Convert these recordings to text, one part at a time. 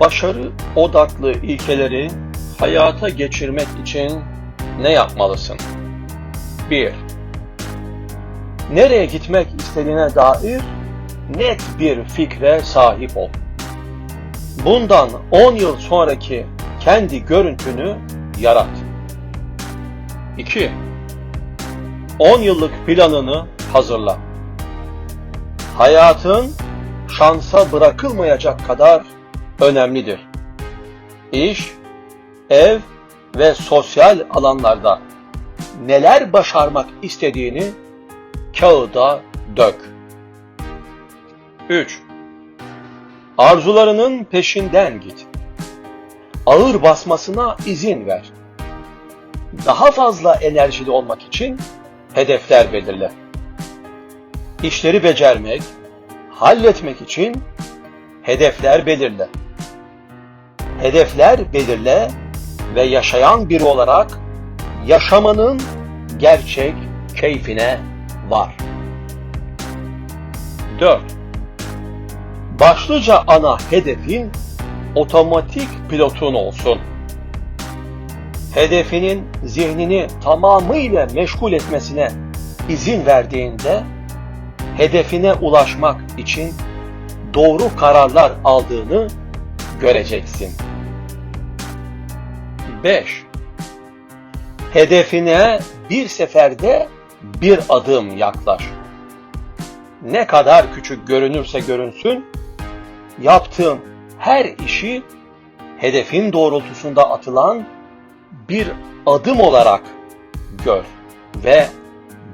Başarı odaklı ilkeleri hayata geçirmek için ne yapmalısın? 1. Nereye gitmek istediğine dair net bir fikre sahip ol. Bundan 10 yıl sonraki kendi görüntünü yarat. 2. 10 yıllık planını hazırla. Hayatın şansa bırakılmayacak kadar önemlidir. İş, ev ve sosyal alanlarda neler başarmak istediğini kağıda dök. 3. Arzularının peşinden git. Ağır basmasına izin ver. Daha fazla enerjili olmak için hedefler belirle. İşleri becermek, halletmek için hedefler belirle. Hedefler belirle ve yaşayan biri olarak yaşamanın gerçek keyfine var. 4. Başlıca ana hedefin otomatik pilotun olsun. Hedefinin zihnini tamamıyla meşgul etmesine izin verdiğinde hedefine ulaşmak için doğru kararlar aldığını göreceksin. 5. Hedefine bir seferde bir adım yaklaş. Ne kadar küçük görünürse görünsün, yaptığın her işi hedefin doğrultusunda atılan bir adım olarak gör ve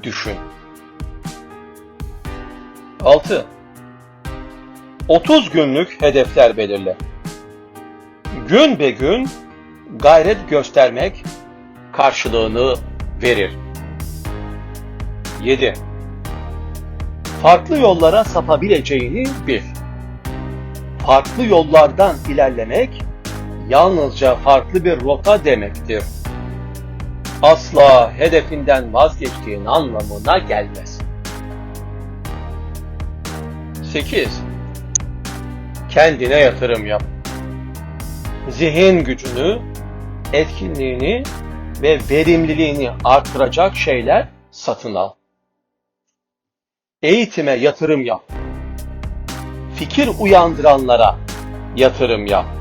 düşün. 6. 30 günlük hedefler belirle. Gün be gün gayret göstermek karşılığını verir. 7. Farklı yollara sapabileceğini bil. Farklı yollardan ilerlemek yalnızca farklı bir rota demektir. Asla hedefinden vazgeçtiğin anlamına gelmez. 8. Kendine yatırım yap. Zihin gücünü, etkinliğini ve verimliliğini artıracak şeyler satın al. Eğitime yatırım yap. Fikir uyandıranlara yatırım yap.